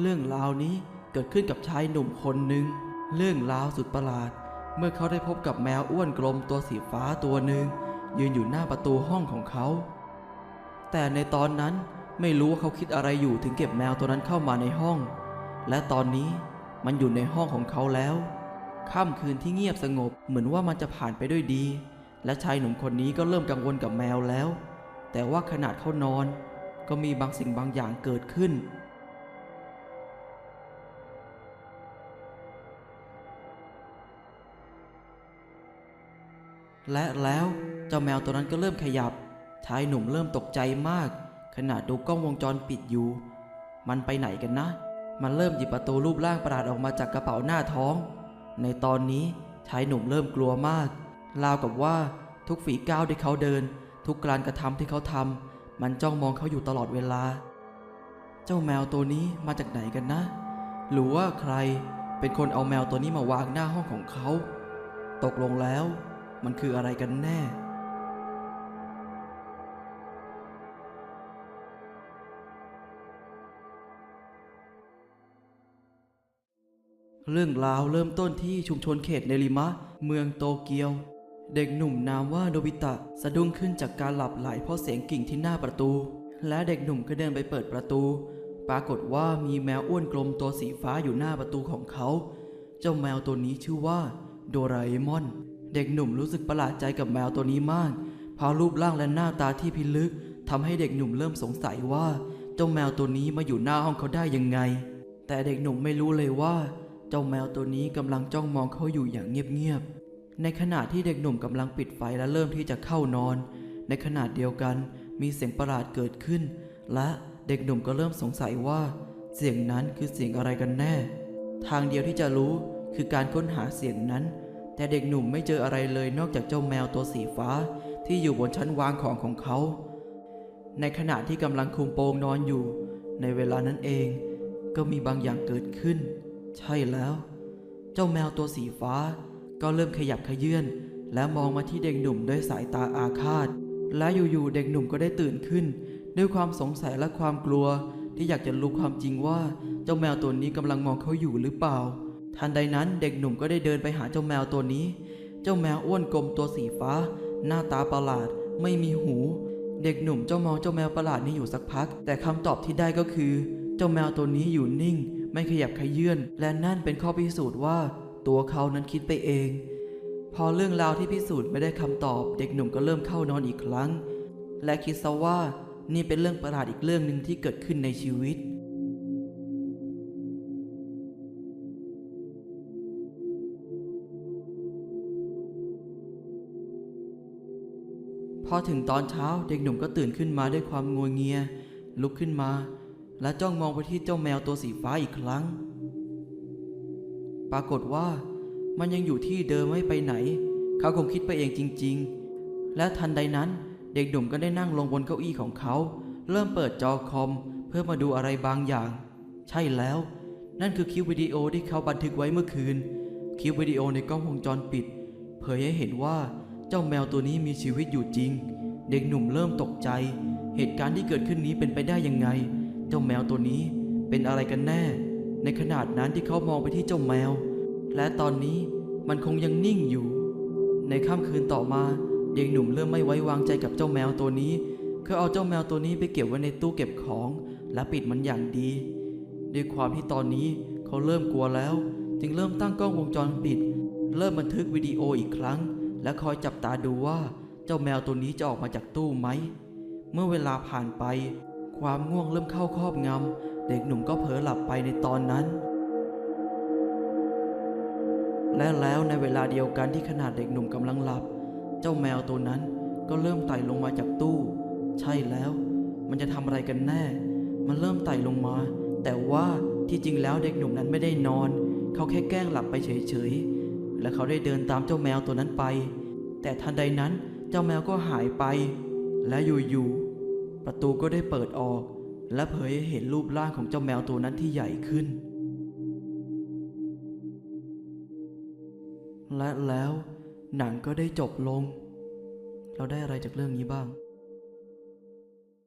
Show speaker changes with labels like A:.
A: เรื่องราวนี้เกิดขึ้นกับชายหนุ่มคนหนึ่ง เรื่องราวสุดประหลาด เมื่อเขาได้พบกับแมวอ้วนกลมตัวสีฟ้าตัวหนึ่งยืนอยู่หน้าประตูห้องของเขา แต่ในตอนนั้นไม่รู้ว่าเขาคิดอะไรอยู่ถึงเก็บแมวตัวนั้นเข้ามาในห้อง และตอนนี้มันอยู่ในห้องของเขาแล้ว ค่ำคืนที่เงียบสงบเหมือนว่ามันจะผ่านไปด้วยดี และชายหนุ่มคนนี้ก็เริ่มกังวลกับแมวแล้ว แต่ว่าขนาดเขานอน ก็มีบางสิ่งบางอย่างเกิดขึ้น และแล้วเจ้าแมวตัวนั้นก็เริ่มขยับ ชายหนุ่มเริ่มตกใจมาก ขณะดูกล้องวงจรปิดอยู่ มันไปไหนกันนะ มันเริ่มหยิบประตูรูปร่างประหลาดออกมาจากกระเป๋าหน้าท้อง ในตอนนี้ชายหนุ่มเริ่มกลัวมาก ราวกับว่าทุกฝีก้าวที่เขาเดิน ทุกการกระทำที่เขาทำมันจ้องมองเขาอยู่ตลอดเวลา เจ้าแมวตัวนี้มาจากไหนกันนะ หรือว่าใครเป็นคนเอาแมวตัวนี้มาวางหน้าห้องของเขา ตกลงแล้ว มันคืออะไรกันแน่ เรื่องราวเริ่มต้นที่ชุมชนเขตเนริมะ เมืองโตเกียว เด็กหนุ่มนามว่าโนบิตะสะดุ้งขึ้นจากการหลับไหลเพราะเสียงกิ่งที่หน้าประตู และเด็กหนุ่มก็เดินไปเปิดประตู ปรากฏว่ามีแมวอ้วนกลมตัวสีฟ้าอยู่หน้าประตูของเขา เจ้าแมวตัวนี้ชื่อว่า โดราเอมอน เด็กหนุ่มรู้สึกประหลาดใจกับแมวตัวนี้มาก เพราะรูปร่างและหน้าตาที่พิลึกทำให้เด็กหนุ่มเริ่มสงสัยว่าเจ้าแมวตัวนี้มาอยู่หน้าห้องเขาได้ยังไง แต่เด็กหนุ่มไม่รู้เลยว่า เจ้าแมวตัวนี้กำลังจ้องมองเขาอยู่อย่างเงียบๆ ในขณะที่เด็กหนุ่มกำลังปิดไฟและเริ่มที่จะเข้านอน ในขณะเดียวกันมีเสียงประหลาดเกิดขึ้น และเด็กหนุ่มก็เริ่มสงสัยว่า เสียงนั้นคือเสียงอะไรกันแน่ ทางเดียวที่จะรู้คือการค้นหาเสียงนั้น แต่เด็กหนุ่มไม่เจออะไรเลยนอกจากเจ้าแมวตัวสีฟ้าที่อยู่บนชั้นวางของของเขา ในขณะที่กำลังคุมโปงนอนอยู่ ในเวลานั้นเอง ก็มีบางอย่างเกิดขึ้น ใช่แล้ว เจ้าแมวตัวสีฟ้า ก็เริ่มขยับขยื่นและมองมาที่เด็กหนุ่มด้วยสายตาอาฆาต และอยู่ๆเด็กหนุ่มก็ได้ตื่นขึ้น ด้วยความสงสัยและความกลัวที่อยากจะรู้ความจริงว่าเจ้าแมวตัวนี้กำลังมองเขาอยู่หรือเปล่า ทันใดนั้นเด็กหนุ่มก็ได้เดินไปหาเจ้าแมวตัวนี้ เจ้าแมวอ้วนกลมตัวสีฟ้า หน้าตาประหลาด ไม่มีหู เด็กหนุ่มเจ้ามองเจ้าแมวประหลาดนี้อยู่สักพัก แต่คำตอบที่ได้ก็คือ เจ้าแมวตัวนี้อยู่นิ่ง ไม่ขยับขยื่นและนั่นเป็นข้อพิสูจน์ว่า ตัวเขานั้นคิดไปเอง พอเรื่องราวที่พิสูจน์ไม่ได้คำตอบ เด็กหนุ่มก็เริ่มเข้านอนอีกครั้ง และคิดซะว่านี่เป็นเรื่องประหลาดอีกเรื่องหนึ่งที่เกิดขึ้นในชีวิต พอถึงตอนเช้าเด็กหนุ่มก็ตื่นขึ้นมาด้วยความงัวเงีย ลุกขึ้นมา และจ้องมองไปที่เจ้าแมวตัวสีฟ้าอีกครั้ง ปรากฏว่ามันยังอยู่ที่เดิมไม่ไปไหน เขาคงคิดไปเองจริง ๆ และทันใดนั้นเด็กหนุ่มก็ได้นั่งลงบนเก้าอี้ของเขา เริ่มเปิดจอคอม เพื่อมาดูอะไรบางอย่าง ใช่แล้ว นั่นคือคลิปวิดีโอที่เขาบันทึกไว้เมื่อคืน คลิปวิดีโอในกล้องวงจรปิด เผยให้เห็นว่า เจ้าแมวตัวนี้มีชีวิตอยู่จริง เด็กหนุ่มเริ่มตกใจ เหตุการณ์ที่เกิดขึ้นนี้เป็นไปได้ยังไง เจ้าแมวตัวนี้เป็นอะไรกันแน่ ในขนาดนั้นที่เขามองไปที่เจ้าแมว และตอนนี้มันคงยังนิ่งอยู่ ในค่ำคืนต่อมาเด็กหนุ่มเริ่มไม่ไว้วางใจกับเจ้าแมวตัวนี้ เขาเอาเจ้าแมวตัวนี้ไปเก็บไว้ในตู้เก็บของ และปิดมันอย่างดี ด้วยความที่ตอนนี้เขาเริ่มกลัวแล้ว จึงเริ่มตั้งกล้องวงจรปิด เริ่มบันทึกวิดีโออีกครั้ง และคอยจับตาดูว่าเจ้าแมวตัวนี้จะออกมาจากตู้ไหม เมื่อเวลาผ่านไป ความง่วงเริ่มเข้าครอบงำ เด็กหนุ่มก็เผลอหลับไปในตอนนั้น และแล้วในเวลาเดียวกันที่ขนาดเด็กหนุ่มกำลังหลับ เจ้าแมวตัวนั้นก็เริ่มไต่ลงมาจากตู้ ใช่แล้ว มันจะทำอะไรกันแน่ มันเริ่มไต่ลงมา แต่ว่าที่จริงแล้วเด็กหนุ่มนั้นไม่ได้นอน เขาแค่แกล้งหลับไปเฉยๆและเขาได้เดินตามเจ้าแมวตัวนั้นไป แต่ทันใดนั้นเจ้าแมวก็หายไป และอยู่ๆประตูก็ได้เปิดออก และเผยให้เห็นรูปร่างของเจ้าแมวตัวนั้นที่ใหญ่ขึ้น และแล้วหนังก็ได้จบลง เราได้อะไรจากเรื่องนี้บ้าง